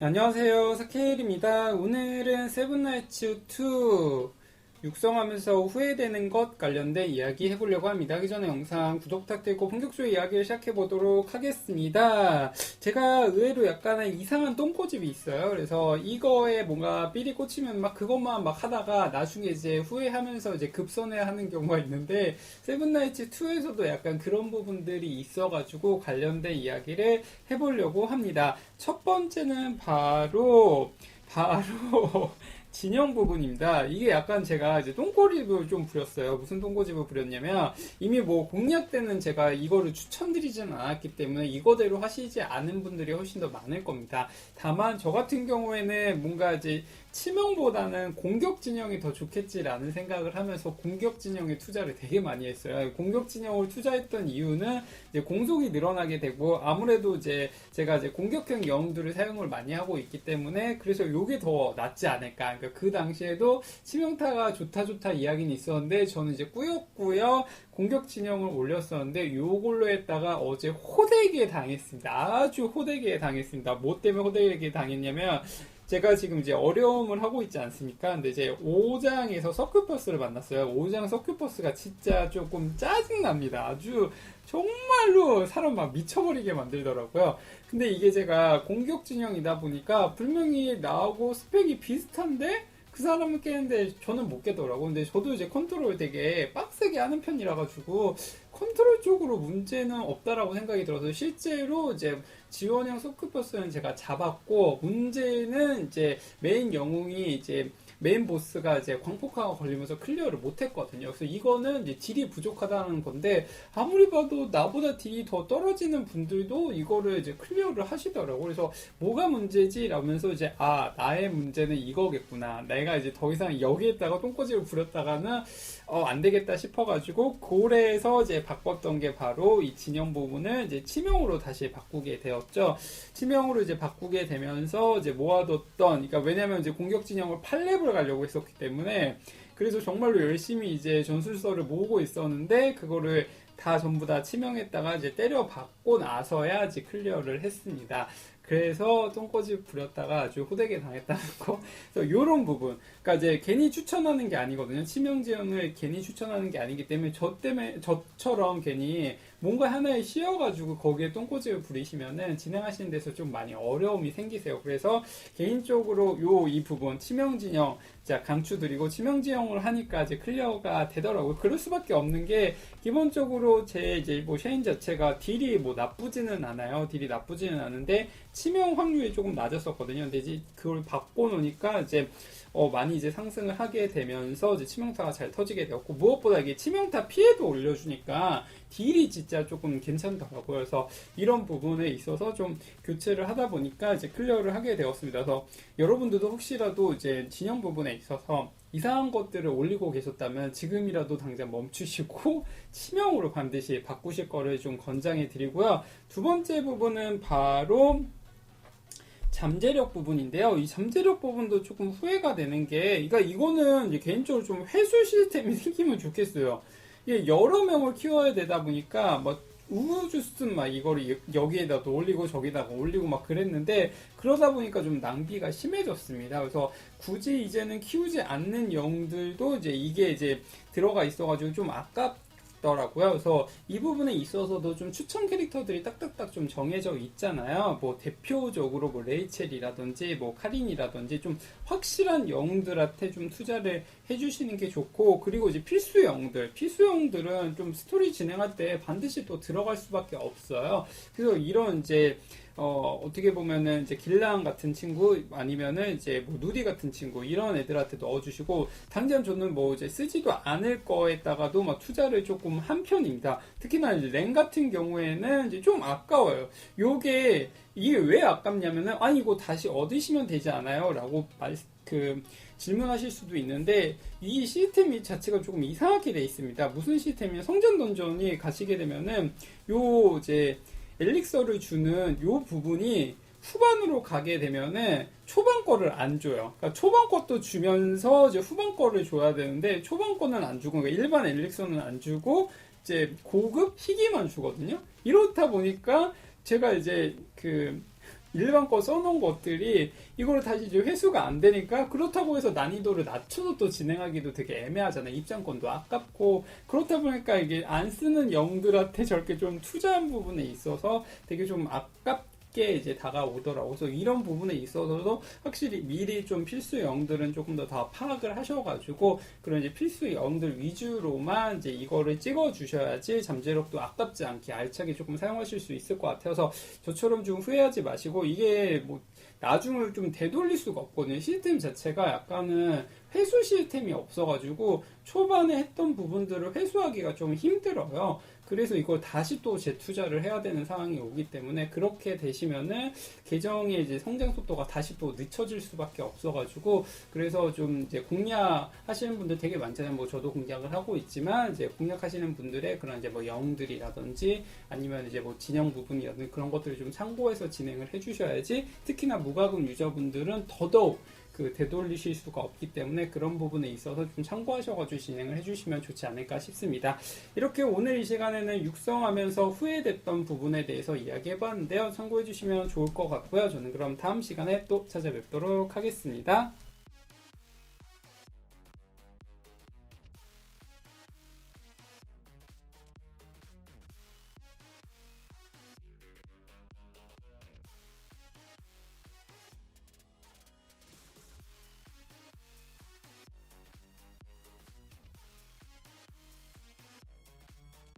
안녕하세요. 사케일입니다. 오늘은 세븐나이츠 2 육성하면서 후회되는 것 관련된 이야기 해보려고 합니다. 하기 전에 영상 구독 부탁드리고 본격적으로 이야기를 시작해보도록 하겠습니다. 제가 의외로 약간의 이상한 똥꼬집이 있어요. 그래서 이거에 뭔가 삘이 꽂히면 막 그것만 막 하다가 나중에 이제 후회하면서 이제 급선회 하는 경우가 있는데 세븐나이츠 2에서도 약간 그런 부분들이 있어가지고 관련된 이야기를 해보려고 합니다. 첫 번째는 바로 바로 진영 부분입니다. 이게 약간 제가 이제 똥꼬집을 좀 부렸어요. 무슨 똥꼬집을 부렸냐면 이미 뭐 공략 때는 제가 이거를 추천드리지는 않았기 때문에 이거대로 하시지 않은 분들이 훨씬 더 많을 겁니다. 다만 저 같은 경우에는 뭔가 이제 치명보다는 공격 진영이 더 좋겠지라는 생각을 하면서 공격 진영에 투자를 되게 많이 했어요. 공격 진영을 투자했던 이유는 이제 공속이 늘어나게 되고 아무래도 이제 제가 이제 공격형 영웅들을 사용을 많이 하고 있기 때문에 그래서 이게 더 낫지 않을까. 그러니까 그 당시에도 치명타가 좋다 좋다 이야기는 있었는데 저는 이제 꾸역꾸역 공격 진영을 올렸었는데 요걸로 했다가 어제 호되게 당했습니다. 아주 호되게 당했습니다. 뭐 때문에 호되게 당했냐면 제가 지금 이제 어려움을 하고 있지 않습니까? 근데 이제 5장에서 서큐퍼스를 만났어요. 5장 서큐퍼스가 진짜 조금 짜증납니다. 아주 정말로 사람 막 미쳐버리게 만들더라고요. 근데 이게 제가 공격 진영이다 보니까 분명히 나하고 스펙이 비슷한데 그 사람은 깨는데 저는 못 깨더라고. 근데 저도 이제 컨트롤 되게 빡세게 하는 편이라 가지고 컨트롤 쪽으로 문제는 없다라고 생각이 들어서 실제로 이제 지원형 소크버스는 제가 잡았고 문제는 이제 메인 영웅이 이제 메인 보스가 이제 광폭화가 걸리면서 클리어를 못했거든요. 그래서 이거는 이제 딜이 부족하다는 건데 아무리 봐도 나보다 딜이 더 떨어지는 분들도 이거를 이제 클리어를 하시더라고. 그래서 뭐가 문제지? 라면서 이제 아 나의 문제는 이거겠구나. 내가 이제 더 이상 여기에다가 똥꼬집을 부렸다가는 어, 안 되겠다 싶어가지고 고래에서 이제 바꿨던 게 바로 이 진영 부분을 이제 치명으로 다시 바꾸게 되었죠. 치명으로 이제 바꾸게 되면서 이제 모아뒀던 그러니까 왜냐면 이제 공격 진영을 8렙을 가려고 했었기 때문에 그래서 정말로 열심히 이제 전술서를 모으고 있었는데 그거를 다 전부 다 치명했다가 이제 때려받고 나서야 이제 클리어를 했습니다. 그래서 똥꼬집 부렸다가 아주 호되게 당했다는 거. 그래서 요런 부분. 그러니까 이제 괜히 추천하는 게 아니거든요. 치명지형을 괜히 추천하는 게 아니기 때문에 저 때문에 저처럼 괜히 뭔가 하나에 씌어가지고 거기에 똥꼬집을 부리시면은 진행하시는 데서 좀 많이 어려움이 생기세요. 그래서 개인적으로 요 이 부분 치명진영 자 강추드리고 치명지형을 하니까 이제 클리어가 되더라고요. 그럴 수밖에 없는 게 기본적으로 제 이제 뭐 쉐인 자체가 딜이 뭐 나쁘지는 않아요. 딜이 나쁘지는 않은데 치명 확률이 조금 낮았었거든요. 근데 이제 그걸 바꿔 놓으니까 이제 어, 많이 이제 상승을 하게 되면서 이제 치명타가 잘 터지게 되었고 무엇보다 이게 치명타 피해도 올려주니까 딜이 진짜 조금 괜찮더라고요. 그래서 이런 부분에 있어서 좀 교체를 하다 보니까 이제 클리어를 하게 되었습니다. 그래서 여러분들도 혹시라도 이제 진영 부분에 있어서 이상한 것들을 올리고 계셨다면 지금이라도 당장 멈추시고 치명으로 반드시 바꾸실 거를 좀 권장해 드리고요. 두 번째 부분은 바로 잠재력 부분인데요. 이 잠재력 부분도 조금 후회가 되는 게, 그러니까 이거는 개인적으로 좀 회수 시스템이 생기면 좋겠어요. 이게 여러 명을 키워야 되다 보니까 뭐 우주스는 막 이거를 여기에다 올리고 저기다가 올리고 막 그랬는데 그러다 보니까 좀 낭비가 심해졌습니다. 그래서 굳이 이제는 키우지 않는 영들도 이제 이게 이제 들어가 있어가지고 좀 아깝 더라고요. 그래서 이 부분에 있어서도 좀 추천 캐릭터들이 딱딱딱 좀 정해져 있잖아요. 뭐 대표적으로 뭐 레이첼이라든지 뭐 카린이라든지 좀 확실한 영웅들한테 좀 투자를 해주시는 게 좋고 그리고 이제 필수 영웅들, 필수 영웅들은 좀 스토리 진행할 때 반드시 또 들어갈 수밖에 없어요. 그래서 이런 이제 어, 어떻게 보면은 이제 길랑 같은 친구 아니면은 이제 뭐 누디 같은 친구 이런 애들한테 넣어주시고 당장 저는 뭐 이제 쓰지도 않을 거에다가도 막 투자를 조금 한 편입니다. 특히나 이제 랭 같은 경우에는 이제 좀 아까워요. 요게 이게 왜 아깝냐면은 아니 이거 다시 얻으시면 되지 않아요? 라고 말, 그 질문하실 수도 있는데 이 시스템이 자체가 조금 이상하게 돼 있습니다. 무슨 시스템이냐 성전 던전이 가시게 되면은 요 이제 엘릭서를 주는 요 부분이 후반으로 가게 되면은 초반 거를 안 줘요. 그러니까 초반 것도 주면서 이제 후반 거를 줘야 되는데 초반 거는 안 주고 그러니까 일반 엘릭서는 안 주고 이제 고급 희귀만 주거든요. 이렇다 보니까 제가 이제 그 일반 거 써놓은 것들이 이거를 다시 이제 회수가 안 되니까 그렇다고 해서 난이도를 낮춰서 또 진행하기도 되게 애매하잖아요. 입장권도 아깝고 그렇다 보니까 이게 안 쓰는 영들한테 저렇게 좀 투자한 부분에 있어서 되게 좀 아깝 게 이제 다가오더라고요. 그래서 이런 부분에 있어서도 확실히 미리 좀 필수 영들은 조금 더 다 파악을 하셔가지고 그런 이제 필수 영들 위주로만 이제 이거를 찍어 주셔야지 잠재력도 아깝지 않게 알차게 조금 사용하실 수 있을 것 같아서 저처럼 좀 후회하지 마시고 이게 뭐 나중을 좀 되돌릴 수가 없거든요. 시스템 자체가 약간은 회수 시스템이 없어가지고 초반에 했던 부분들을 회수하기가 좀 힘들어요. 그래서 이걸 다시 또 재투자를 해야 되는 상황이 오기 때문에 그렇게 되시면은 계정의 이제 성장 속도가 다시 또 늦춰질 수밖에 없어가지고 그래서 좀 이제 공략하시는 분들 되게 많잖아요. 뭐 저도 공략을 하고 있지만 이제 공략하시는 분들의 그런 이제 뭐 영들이라든지 아니면 이제 뭐 진영 부분이라든지 그런 것들을 좀 참고해서 진행을 해주셔야지 특히나 무과금 유저분들은 더더욱 그 되돌리실 수가 없기 때문에 그런 부분에 있어서 좀 참고하셔가지고 진행을 해주시면 좋지 않을까 싶습니다. 이렇게 오늘 이 시간에는 육성하면서 후회됐던 부분에 대해서 이야기해봤는데요. 참고해주시면 좋을 것 같고요. 저는 그럼 다음 시간에 또 찾아뵙도록 하겠습니다.